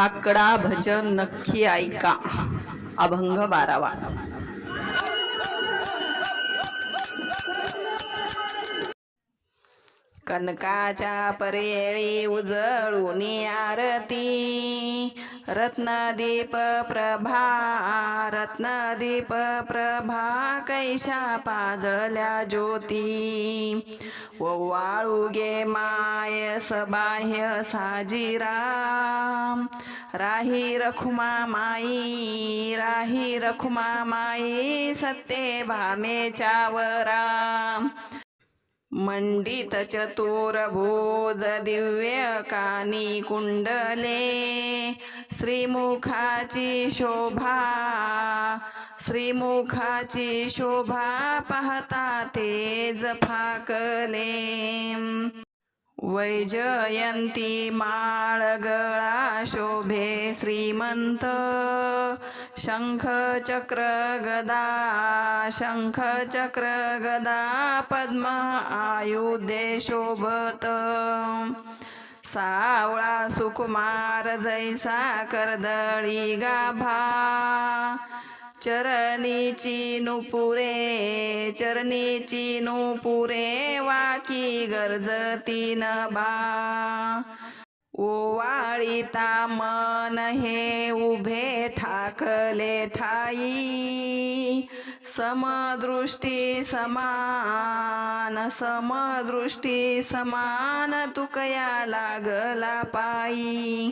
आकडा भजन नक्की ऐका. अभंग बारावा. कनकाच्या परेळी उजळून आरती. रत्नदीप प्रभा रत्नदीप प्रभा कैशा पाजल्या ज्योती. वाळू गे माय सबाह्य साजिरा. राही रखुमा माई राही रखुमा माई सत्ये भामेच्या वराम मंडित चतुर भोज दिव्य कानी कुंडले श्रीमुखाची शोभा। श्रीमुखाची शोभा पाहता ते फाकले। वैजयंती माळ गळा शोभे श्रीमंत। शंख चक्र गदा शंख चक्र गदा पद्म आयुधे शोभत। सावळा सुकुमार जैसा कर्दळी गाभा। चरणीची नुपुरे चरणीची नुपुरे वाकी गरजती बा. ओवाळीता मन हे उभे ठाकले ठाई. समदृष्टी समान समदृष्टी समान तुकया लागला पायी.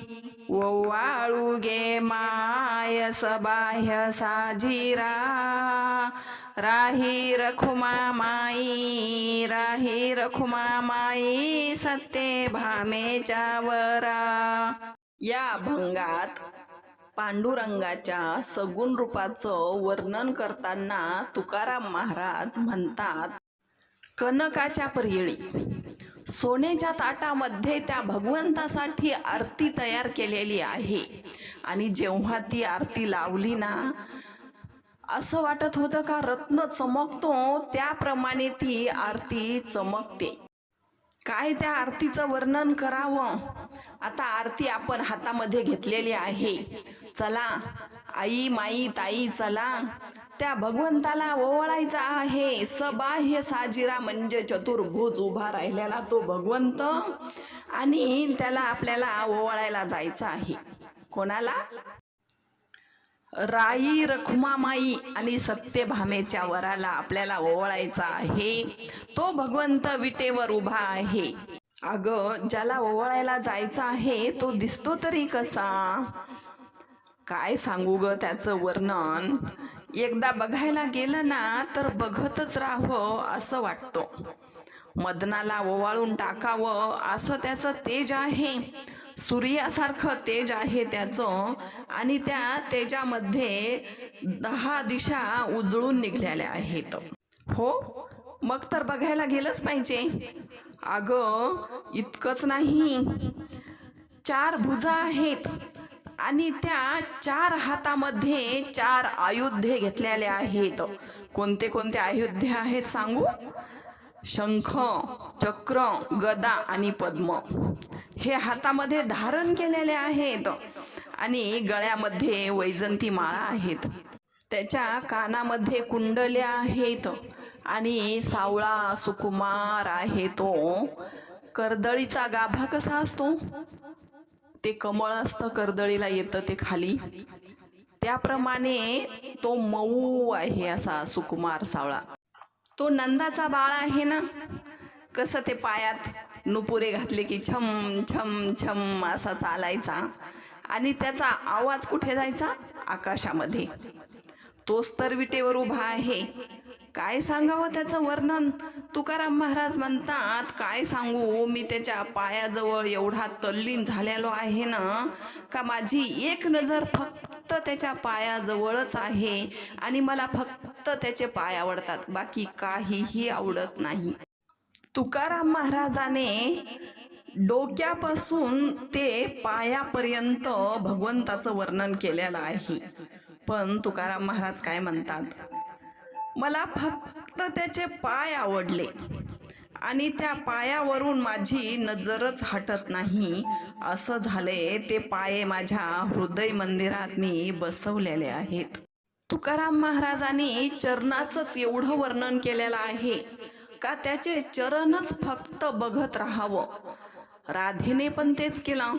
ओवाळू गे माय सबाह्य साजीरा. राही रखुमा माई राही रखुमा माई सत्ये भामेच्या वरा. या भंगात पांडुरंगाच्या सगुण रूपाचं वर्णन करताना तुकाराम महाराज म्हणतात कनकाच्या पर्यळी सोन्याच्या ताटामध्ये त्या भगवंतासाठी आरती तयार केलेली आहे. आणि जेव्हा ती आरती लावली ना असं वाटत होतं का रत्न चमकतो? त्याप्रमाणे ती आरती चमकते. काय त्या आरतीचं वर्णन करावं? आता आरती आपण हातामध्ये घेतलेली आहे. चला. आई माई ताई चला. त्या भगवंताला ओवाळायचा आहे. सबाह्य साजिरा म्हणजे चतुर्भुज उभा राहिलेला तो भगवंत आणि त्याला आपल्याला ओवाळायला जायचं आहे. कोणाला? राई रखुमामाई आणि सत्यभामेच्या वराला आपल्याला ओवाळायचा आहे. तो भगवंत विटेवर उभा आहे. अगं ज्याला ओवाळायला जायचं आहे तो दिसतो तरी कसा? काय सांगू ग त्याचं वर्णन? एकदा बघायला गेलं ना तर बघतच राहावं असं वाटतं. मदनाला ओवाळून टाकावं असं त्याचं तेज आहे. सूर्यासारखं तेज आहे त्याचं आणि त्या तेजामध्ये दहा दिशा उजळून निघालेल्या आहेत. हो मग तर बघायला गेलंच पाहिजे. अगं इतकंच नाही. चार भुजा आहेत. आणि त्या चार हातामध्ये चार आयुध्ये घेतलेले आहेत. कोणते कोणते आयुध्ये आहेत सांगू? शंख चक्र गदा आणि पद्म. हे हातामध्ये धारण केलेले आहेत आणि गळ्यामध्ये वैजंती माळा आहेत. त्याच्या कानामध्ये कुंडल्या आहेत आणि सावळा सुकुमार आहे तो. कर्दळीचा गाभा कसा असतो? ते कमळ असतं कर्दळीला येतं ते खाली. त्याप्रमाणे तो मऊ आहे असा सुकुमार सावळा. तो नंदाचा बाळ आहे ना? कसं ते पायात नुपुरे घातले की छम छम छम असा चालायचा आणि त्याचा आवाज कुठे जायचा? आकाशामध्ये. तोच तर विटेवर उभा आहे. काय सांगावं त्याचं वर्णन? तुकाराम महाराज म्हणतात काय सांगू? मी त्याच्या पायाजवळ एवढा तल्लीन झालेलो आहे ना का माझी एक नजर फक्त त्याच्या पायाजवळच आहे आणि मला फक्त त्याचे पाय आवडतात. बाकी काहीही आवडत नाही. तुकाराम महाराजाने डोक्यापासून ते पायापर्यंत भगवंताचं वर्णन केलेलं आहे. पण तुकाराम महाराज काय म्हणतात? मला फक्त त्याचे पाय आवडले. आणि त्या पायावरून माझी नजरच हटत नाही. असं झाले ते पाये माझ्या हृदय मंदिरात मी बसवलेले आहेत. तुकाराम महाराजांनी चरणाचंच एवढं वर्णन केलेलं आहे का त्याचे चरणच फक्त बघत राहावं? राधेने पण तेच केलं.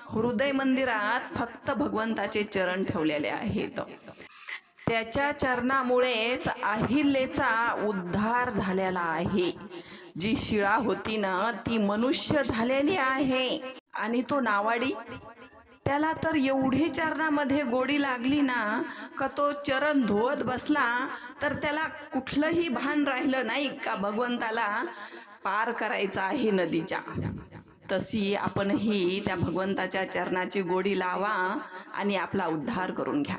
हृदय मंदिरात फक्त भगवंताचे चरण ठेवलेले आहेत. त्याच्या चरणामुळेच अहिल्याचा उद्धार झालेला आहे. जी शिळा होती ना ती मनुष्य झालेली आहे. आणि तो नावाडी त्याला तर एवढी चरणामध्ये गोडी लागली ना का तो चरण धुवत बसला तर त्याला कुठलंही भान राहिलं नाही का भगवंताला पार करायचं आहे नदीच्या. तशी आपणही त्या भगवंताच्या चरणाची गोडी लावा आणि आपला उद्धार करून घ्या.